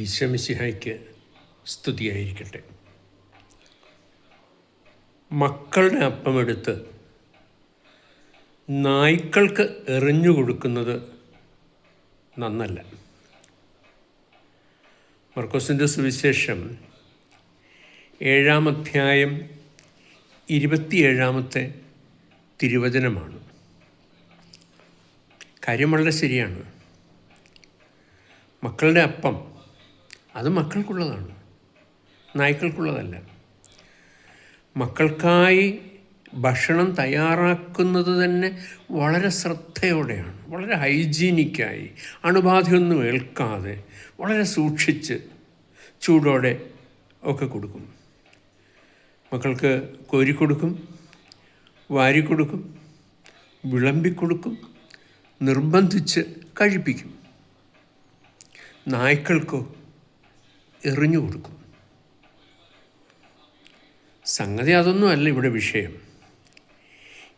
ഈശ്വമിശിഹായ്ക്ക് സ്തുതിയായിരിക്കട്ടെ. മക്കളുടെ അപ്പമെടുത്ത് നായ്ക്കൾക്ക് എറിഞ്ഞു കൊടുക്കുന്നത് നന്നല്ല. മർക്കോസിന്റെ സുവിശേഷം ഏഴാം അധ്യായം ഇരുപത്തിയേഴാമത്തെ തിരുവചനമാണ്. കാര്യം വളരെ ശരിയാണ്. മക്കളുടെ അപ്പം അത് മക്കൾക്കുള്ളതാണ്. നായ്ക്കൾക്കുള്ളതല്ല. മക്കൾക്കായി ഭക്ഷണം തയ്യാറാക്കുന്നത് തന്നെ വളരെ ശ്രദ്ധയോടെയാണ്. വളരെ ഹൈജീനിക്കായി. അണുബാധയൊന്നും ഏൽക്കാതെ വളരെ സൂക്ഷിച്ച് ചൂടോടെ ഒക്കെ കൊടുക്കും. മക്കൾക്ക് കോരിക്കൊടുക്കും വാരിക്കൊടുക്കും വിളമ്പിക്കൊടുക്കും നിർബന്ധിച്ച് കഴിപ്പിക്കും. നായ്ക്കൾക്കോ എറിഞ്ഞു കൊടുക്കും. സംഗതി അതൊന്നുമല്ല ഇവിടെ വിഷയം.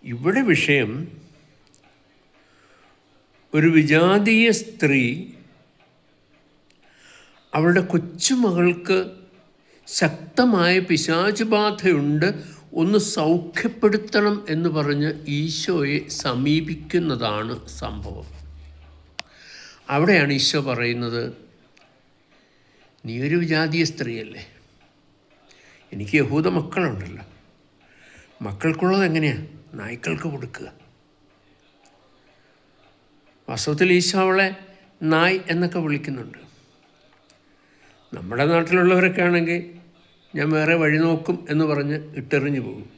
ഇവിടെ വിഷയം ഒരു വിജാതീയ സ്ത്രീ അവളുടെ കൊച്ചുമകൾക്ക് ശക്തമായ പിശാചുബാധയുണ്ട് ഒന്ന് സൗഖ്യപ്പെടുത്തണം എന്ന് പറഞ്ഞ് ഈശോയെ സമീപിക്കുന്നതാണ് സംഭവം. അവിടെയാണ് ഈശോ പറയുന്നത് നീ ഒരു ജാതീയ സ്ത്രീയല്ലേ? എനിക്ക് യഹൂദ മക്കളുണ്ടല്ലോ. മക്കൾക്കുള്ളത് എങ്ങനെയാണ് നായ്ക്കൾക്ക് കൊടുക്കുക. വാസ്തവത്തിൽ ഈശോ നായ് എന്നൊക്കെ വിളിക്കുന്നുണ്ട്. നമ്മുടെ നാട്ടിലുള്ളവരൊക്കെ ആണെങ്കിൽ ഞാൻ വേറെ വഴി നോക്കും എന്ന് പറഞ്ഞ് ഇട്ടെറിഞ്ഞു പോകും.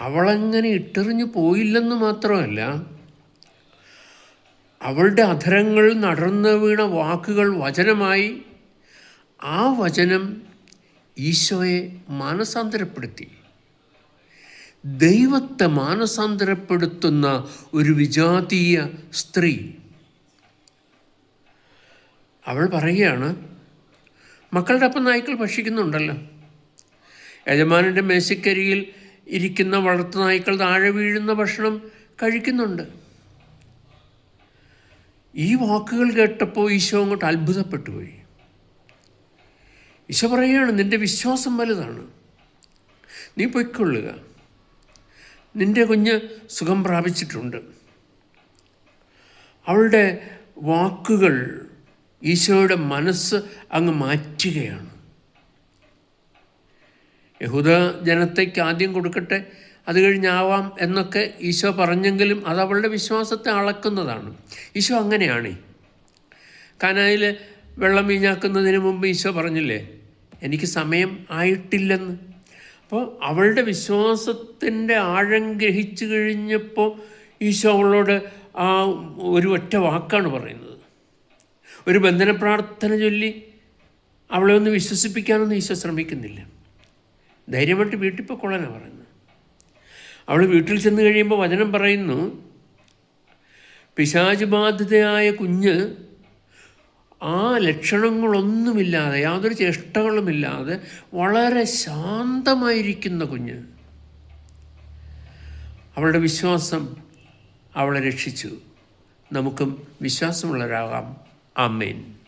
അവളങ്ങനെ ഇട്ടെറിഞ്ഞു പോയില്ലെന്ന് മാത്രമല്ല അവളുടെ അധരങ്ങൾ നടന്നു വീണ വാക്കുകൾ വചനമായി ആ വചനം ഈശോയെ മാനസാന്തരപ്പെടുത്തി. ദൈവത്തെ മാനസാന്തരപ്പെടുത്തുന്ന ഒരു വിജാതീയ സ്ത്രീ. അവൾ പറയുകയാണ് മക്കളുടെ അപ്പം നായ്ക്കൾ ഭക്ഷിക്കുന്നുണ്ടല്ലോ. യജമാനന്റെ മേശക്കരിയിൽ ഇരിക്കുന്ന വളർത്തു നായ്ക്കൾ താഴെ വീഴുന്ന ഭക്ഷണം കഴിക്കുന്നുണ്ട്. ഈ വാക്കുകൾ കേട്ടപ്പോൾ ഈശോ അങ്ങോട്ട് അത്ഭുതപ്പെട്ടു പോയി. ഈശോ പറയുകയാണ് നിന്റെ വിശ്വാസം വലുതാണ്. നീ പൊയ്ക്കൊള്ളുക. നിന്റെ കുഞ്ഞ് സുഖം പ്രാപിച്ചിട്ടുണ്ട്. അവളുടെ വാക്കുകൾ ഈശോയുടെ മനസ്സ് അങ്ങ് മാറ്റുകയാണ്. യഹൂദ ജനത്തേക്ക് ആദ്യം കൊടുക്കട്ടെ അത് കഴിഞ്ഞാവാം എന്നൊക്കെ ഈശോ പറഞ്ഞെങ്കിലും അത് അവളുടെ വിശ്വാസത്തെ അളക്കുന്നതാണ്. ഈശോ അങ്ങനെയാണ്. കാനായിൽ വെള്ളം വീഞ്ഞാക്കുന്നതിന് മുമ്പ് ഈശോ പറഞ്ഞില്ലേ എനിക്ക് സമയം ആയിട്ടില്ലെന്ന്. അപ്പോൾ അവളുടെ വിശ്വാസത്തിന്റെ ആഴം ഗ്രഹിച്ചു കഴിഞ്ഞപ്പോൾ ഈശോ അവളോട് ആ ഒരു ഒറ്റ വാക്കാണ് പറയുന്നത്. ഒരു ബന്ധന പ്രാർത്ഥന ചൊല്ലി അവളെ ഒന്ന് വിശ്വസിപ്പിക്കാനൊന്നും ഈശോ ശ്രമിക്കുന്നില്ല. ധൈര്യമായിട്ട് വീട്ടിൽ പൊക്കൊള്ളാനാണ് പറയുന്നത്. അവൾ വീട്ടിൽ ചെന്ന് കഴിയുമ്പോൾ വചനം പറയുന്നു പിശാചുബാധിതയായ കുഞ്ഞ് ആ ലക്ഷണങ്ങളൊന്നുമില്ലാതെ യാതൊരു ചേഷ്ടകളുമില്ലാതെ വളരെ ശാന്തമായിരിക്കുന്ന കുഞ്ഞ്. അവളുടെ വിശ്വാസം അവളെ രക്ഷിച്ചു. നമുക്കും വിശ്വാസമുള്ളവരാകാം. ആമേൻ.